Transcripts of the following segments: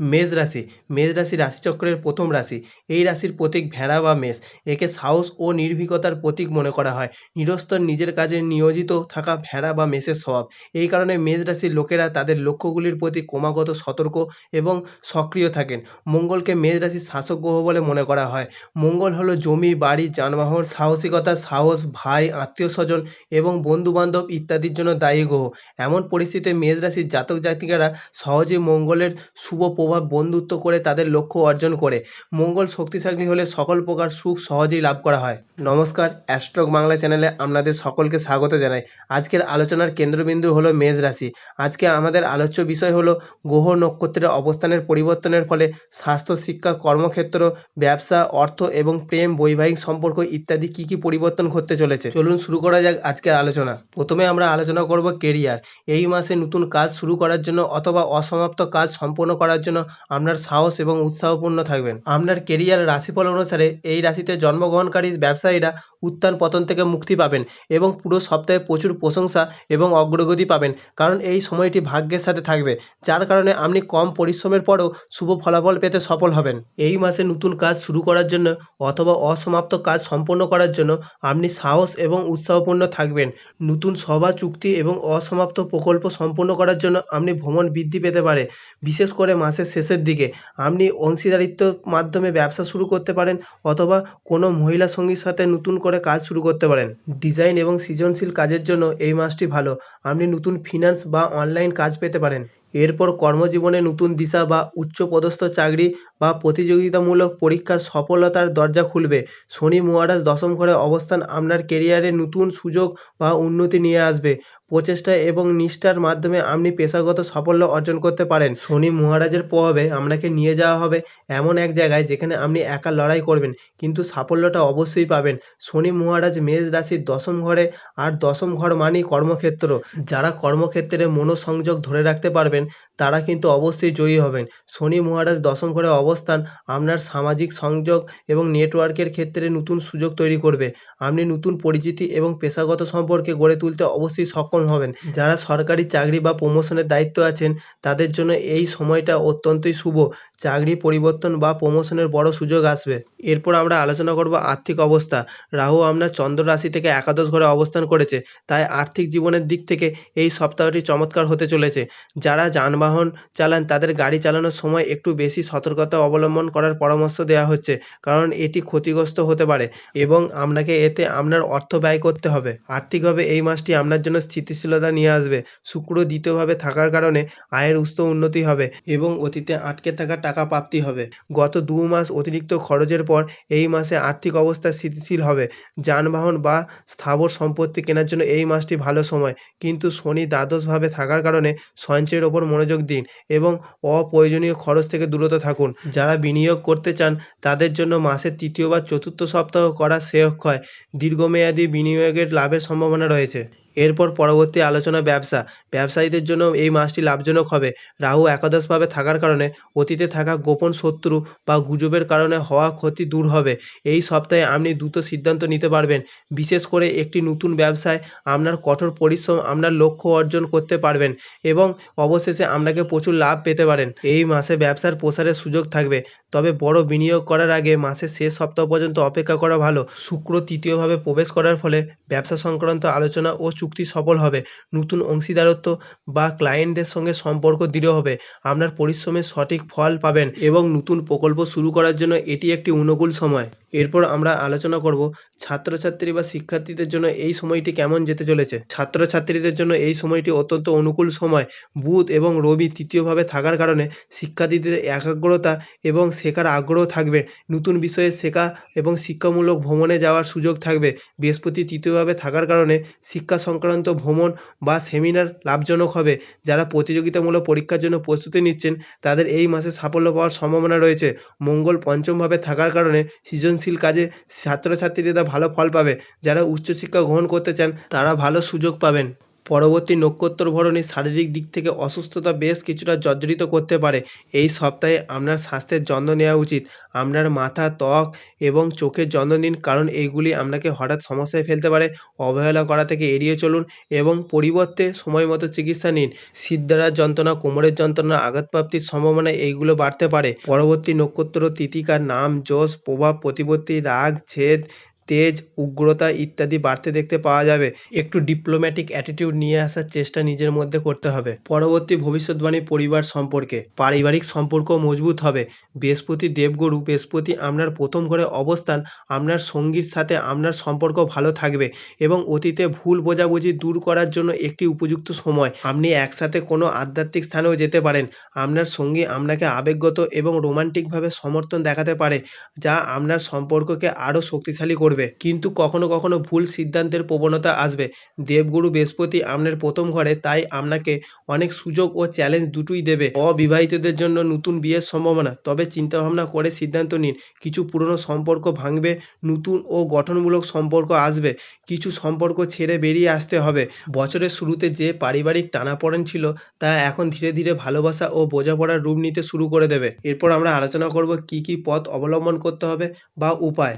মেষ রাশি। মেষ রাশি রাশিচক্রের প্রথম রাশি। এই রাশির প্রতীক ভেড়া বা মেষ। একে সাহস ও নির্ভীকতার প্রতীক মনে করা হয়। নিরস্তর নিজের কাজে নিয়োজিত থাকা ভেড়া বা মেষের স্বভাব। এই কারণে মেষ রাশির লোকেরা তাদের লক্ষ্যগুলির প্রতি ক্রমাগত সতর্ক এবং সক্রিয় থাকেন। মঙ্গলকে মেষ রাশির শাসক গ্রহ বলে মনে করা হয়। মঙ্গল হলো জমি, বাড়ি, যানবাহন, সাহসিকতা, সাহস, ভাই আত্মীয় স্বজন এবং বন্ধুবান্ধব ইত্যাদির জন্য দায়ী গ্রহ। এমন পরিস্থিতিতে মেষ রাশির জাতক জাতিকারা সহজেই মঙ্গলের শুভ প্রভাব বন্ধুত্ব করে তাদের লক্ষ্য অর্জন করে। মঙ্গল শক্তিশালী হলে সকল প্রকার সুখ সহজেই লাভ করা হয়। নমস্কার, অ্যাস্ট্রক বাংলা চ্যানেলে আপনাদের সকলকে স্বাগত জানাই। আজকের আলোচনার কেন্দ্রবিন্দু হলো মেষ রাশি। আজকে আমাদের আলোচ্য বিষয় হলো গ্রহ নক্ষত্রের অবস্থানের পরিবর্তনের ফলে স্বাস্থ্য, শিক্ষা, কর্মক্ষেত্র, ব্যবসা, অর্থ এবং প্রেম, বৈবাহিক সম্পর্ক ইত্যাদি কি কি পরিবর্তন ঘটতে চলেছে? চলুন শুরু করা যাক আজকের আলোচনা। প্রথমে আমরা আলোচনা করব কেরিয়ার। এই মাসে নতুন কাজ শুরু করার জন্য অথবা অসমাপ্ত কাজ সম্পূর্ণ করার জন্য আপনার সাহস এবং উৎসাহপূর্ণ থাকবেন। আপনার কেরিয়ার রাশিফল অনুসারে এই রাশিতে জন্মগ্রহণকারী ব্যবসায়ীরা উত্থান পতন থেকে মুক্তি পাবেন এবং পুরো সপ্তাহে প্রচুর প্রশংসা এবং অগ্রগতি পাবেন। কারণ এই সময়টি ভাগ্যের সাথে থাকবে, যার কারণে আপনি কম পরিশ্রমের পরেও শুভ ফলাফল পেতে সফল হবেন। এই মাসে নতুন কাজ শুরু করার জন্য অথবা অসমাপ্ত কাজ সম্পন্ন করার জন্য আপনি সাহস এবং উৎসাহপূর্ণ থাকবেন। নতুন সভা চুক্তি এবং অসমাপ্ত প্রকল্প সম্পন্ন করার জন্য আপনি ভ্রমণ বৃদ্ধি পেতে পারে। বিশেষ করে মাসের শেষের দিকে। আপনি অংশীদারিত্বর মাধ্যমে ব্যবসা শুরু করতে পারেন অথবা কোনো মহিলা সঙ্গীর সাথে নতুন করে কাজ শুরু করতে পারেন। ডিজাইন এবং সৃজনশীল কাজের জন্য এই মাসটি ভালো। আপনি নতুন ফিনান্স বা অনলাইন কাজ পেতে পারেন। এরপর কর্মজীবনে নতুন দিশা বা উচ্চপদস্থ চাকরি বা প্রতিযোগিতামূলক পরীক্ষার সফলতার দরজা খুলবে। শনি, মহারাজ দশম ঘরে অবস্থান, আপনার কেরিয়ারে নতুন সুযোগ বা উন্নতি নিয়ে আসবে। প্রচেষ্টা এবং নিষ্ঠার মাধ্যমে আপনি পেশাগত সাফল্য অর্জন করতে পারেন। শনি মহারাজের প্রভাবে আপনাকে নিয়ে যাওয়া হবে এমন এক জায়গায় যেখানে আপনি একা লড়াই করবেন, কিন্তু সাফল্যটা অবশ্যই পাবেন। শনি মহারাজ মেষ রাশির দশম ঘরে আর দশম ঘর মানেই কর্মক্ষেত্র। যারা কর্মক্ষেত্রে মনোসংযোগ ধরে রাখতে পারবেন, তারা কিন্তু অবশ্যই জয়ী হবেন। শনি মহারাজ দশম ঘরে অবস্থান আপনার সামাজিক সংযোগ এবং নেটওয়ার্কের ক্ষেত্রে নতুন সুযোগ তৈরি করবে। আপনি নতুন পরিচিতি এবং পেশাগত সম্পর্কে গড়ে তুলতে অবশ্যই সক্ষম হবেন। যারা সরকারি চাকরি বা প্রমোশনের দায়িত্ব আছেন, তাদের জন্য এই সময়টা অত্যন্তই শুভ। চাকরি পরিবর্তন বা প্রমোশনের বড় সুযোগ আসবে। এরপর আমরা আলোচনা করব আর্থিক অবস্থা। রাহু আপনার চন্দ্র রাশি থেকে একাদশ ঘরে অবস্থান করেছে। তাই আর্থিক জীবনের দিক থেকে এই সপ্তাহটি চমৎকার হতে চলেছে। যারা যানবাহন চালান, তাদের গাড়ি চালানোর সময় একটু বেশি সতর্কতা অবলম্বন করার পরামর্শ দেওয়া হচ্ছে, কারণ এটি ক্ষতিগ্রস্ত হতে পারে এবং আপনাকে এতে আপনার অর্থ ব্যয় করতে হবে। আর্থিকভাবে এই মাসটি আপনার জন্য স্থিতিশীলতা নিয়ে আসবে। শুক্র দ্বিতীয়ভাবে থাকার কারণে আয়ের উৎস উন্নতি হবে এবং অতীতে আটকে থাকা টাকা প্রাপ্তি হবে। গত দু মাস অতিরিক্ত খরচের পর এই মাসে আর্থিক অবস্থা স্থিতিশীল হবে। যানবাহন বা স্থাবর সম্পত্তি কেনার জন্য এই মাসটি ভালো সময়। কিন্তু শনি দ্বাদশভাবে থাকার কারণে সঞ্চয়ের ওপর মনোযোগ দিন এবং অপ্রয়োজনীয় খরচ থেকে দূরত থাকুন। যারা বিনিয়োগ করতে চান, তাদের জন্য মাসের তৃতীয় বা চতুর্থ সপ্তাহ করা শ্রেয়ক্ষয় দীর্ঘমেয়াদী বিনিয়োগের লাভের সম্ভাবনা রয়েছে। এরপর পরবর্তী আলোচনা ব্যবসা। ব্যবসায়ীদের জন্য এই মাসটি লাভজনক হবে। রাহু একাদশভাবে থাকার কারণে অতীতে থাকা গোপন শত্রু বা গুজবের কারণে হওয়া ক্ষতি দূর হবে। এই সপ্তাহে আপনি দ্রুত সিদ্ধান্ত নিতে পারবেন। বিশেষ করে একটি নতুন ব্যবসায় আপনার কঠোর পরিশ্রম, আপনার লক্ষ্য অর্জন করতে পারবেন এবং অবশেষে আপনাকে প্রচুর লাভ পেতে পারেন। এই মাসে ব্যবসার প্রসারের সুযোগ থাকবে। তবে বড় বিনিয়োগ করার আগে মাসের শেষ সপ্তাহ পর্যন্ত অপেক্ষা করা ভালো। শুক্র তৃতীয়ভাবে প্রবেশ করার ফলে ব্যবসা সংক্রান্ত আলোচনা ও চুক্তি সফল হবে, নতুন অংশীদারত্ব বা ক্লায়েন্টদের সঙ্গে সম্পর্ক দৃঢ় হবে, আপনার পরিশ্রমের সঠিক ফল পাবেন এবং নতুন প্রকল্প শুরু করার জন্য এটি একটি অনুকূল সময়। এরপর আমরা আলোচনা করব ছাত্রছাত্রী বা শিক্ষার্থীদের জন্য এই সময়টি কেমন যেতে চলেছে। ছাত্রছাত্রীদের জন্য এই সময়টি অত্যন্ত অনুকূল সময়। বুধ এবং রবি তৃতীয়ভাবে থাকার কারণে শিক্ষার্থীদের একাগ্রতা এবং শেখার আগ্রহ থাকবে। নতুন বিষয়ে শেখা এবং শিক্ষামূলক ভ্রমণে যাওয়ার সুযোগ থাকবে। বৃহস্পতি তৃতীয়ভাবে থাকার কারণে শিক্ষা সংক্রান্ত ভ্রমণ বা সেমিনার লাভজনক হবে। যারা প্রতিযোগিতামূলক পরীক্ষার জন্য প্রস্তুতি নিচ্ছেন, তাদের এই মাসে সাফল্য পাওয়ার সম্ভাবনা রয়েছে। মঙ্গল পঞ্চমভাবে থাকার কারণে সৃজনশীল কাজে ছাত্রছাত্রীরা ভালো ফল পাবে। যারা উচ্চশিক্ষা গ্রহণ করতে চান তারা ভালো সুযোগ পাবেন। পরবর্তী নক্ষত্র ভরণী শারীরিক দিক থেকে অসুস্থতা বেশ কিছুটা জর্জরিত করতে পারে। এই সপ্তাহে আপনার স্বাস্থ্যের যত্ন নেওয়া উচিত। আপনার মাথা, ত্বক এবং চোখের যত্ন নিন কারণ এইগুলি আপনাকে হঠাৎ সমস্যায় ফেলতে পারে। অবহেলা করা থেকে এড়িয়ে চলুন এবং পরিবর্তে সময় মতো চিকিৎসা নিন। সিদ্ধারার যন্ত্রণা, কোমরের যন্ত্রণা, আঘাতপ্রাপ্তির সম্ভাবনা এইগুলো বাড়তে পারে। পরবর্তী নক্ষত্র তিথিকার নাম, যশ, প্রভাব, প্রতিপত্তি, রাগ, ছেদ তেজ, উগ্রতা ইত্যাদি বাড়তে দেখতে পাওয়া যাবে। একটু ডিপ্লোম্যাটিক অ্যাটিটিউড নিয়ে আসার চেষ্টা নিজের মধ্যে করতে হবে। পরবর্তী ভবিষ্যৎবাণী পরিবার সম্পর্কে। পারিবারিক সম্পর্ক মজবুত হবে। বৃহস্পতি দেবগুরু, বৃহস্পতি আপনার প্রথম ঘরে অবস্থান আপনার সঙ্গীর সাথে আপনার সম্পর্ক ভালো থাকবে এবং অতীতে ভুল বোঝাবুঝি দূর করার জন্য একটি উপযুক্ত সময়। আপনি একসাথে কোনো আধ্যাত্মিক স্থানেও যেতে পারেন। আপনার সঙ্গী আপনাকে আবেগগত এবং রোমান্টিকভাবে সমর্থন দেখাতে পারে, যা আপনার সম্পর্ককে আরও শক্তিশালী করবে। কিন্তু কখনো কখনো ভুল সিদ্ধান্তের প্রবণতা আসবে। দেবগুরু বৃহস্পতি আপনার প্রথম ঘরে তাই আপনাকে অনেক সুযোগ ও চ্যালেঞ্জ দুটোই দেবে। অবিবাহিতদের জন্য নতুন বিয়ের সম্ভাবনা। তবে চিন্তাভাবনা করে সিদ্ধান্ত নিন। কিছু পুরনো সম্পর্ক ভাঙবে, নতুন ও গঠনমূলক সম্পর্ক আসবে। কিছু সম্পর্ক ছেড়ে বেরিয়ে আসতে হবে। বছরের শুরুতে যে পারিবারিক টানাপোড়েন ছিল, তা এখন ধীরে ধীরে ভালোবাসা ও বোঝাপড়ার রূপ নিতে শুরু করে দেবে। এরপর আমরা আলোচনা করব কি কি পথ অবলম্বন করতে হবে বা উপায়।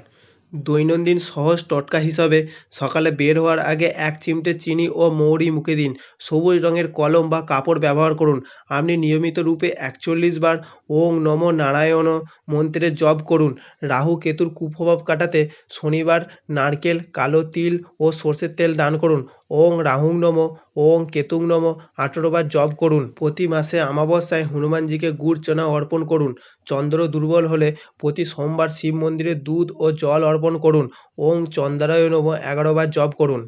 দৈনন্দিন সহজ টোটকা হিসাবে সকালে বের হওয়ার আগে এক চিমটে চিনি ও মৌরি মুখে দিন। সবুজ রঙের কলম বা কাপড় ব্যবহার করুন। আপনি নিয়মিত রূপে একচল্লিশ বার ওং নম নারায়ণ মন্ত্রের জপ করুন। রাহু কেতুর কুপ্রভাব কাটাতে শনিবার নারকেল, কালো তিল ও সর্ষের তেল দান করুন। ওং রাহুং নম, ওং কেতুং নম আঠেরো বার জপ করুন। প্রতি মাসে আমাবস্যায় হনুমানজিকে গুড় চনা অর্পণ করুন। চন্দ্র দুর্বল হলে প্রতি সোমবার শিব মন্দিরে দুধ ও জল অর্পণ করুন। ওং চন্দ্রায় নম এগারো বার জপ করুন।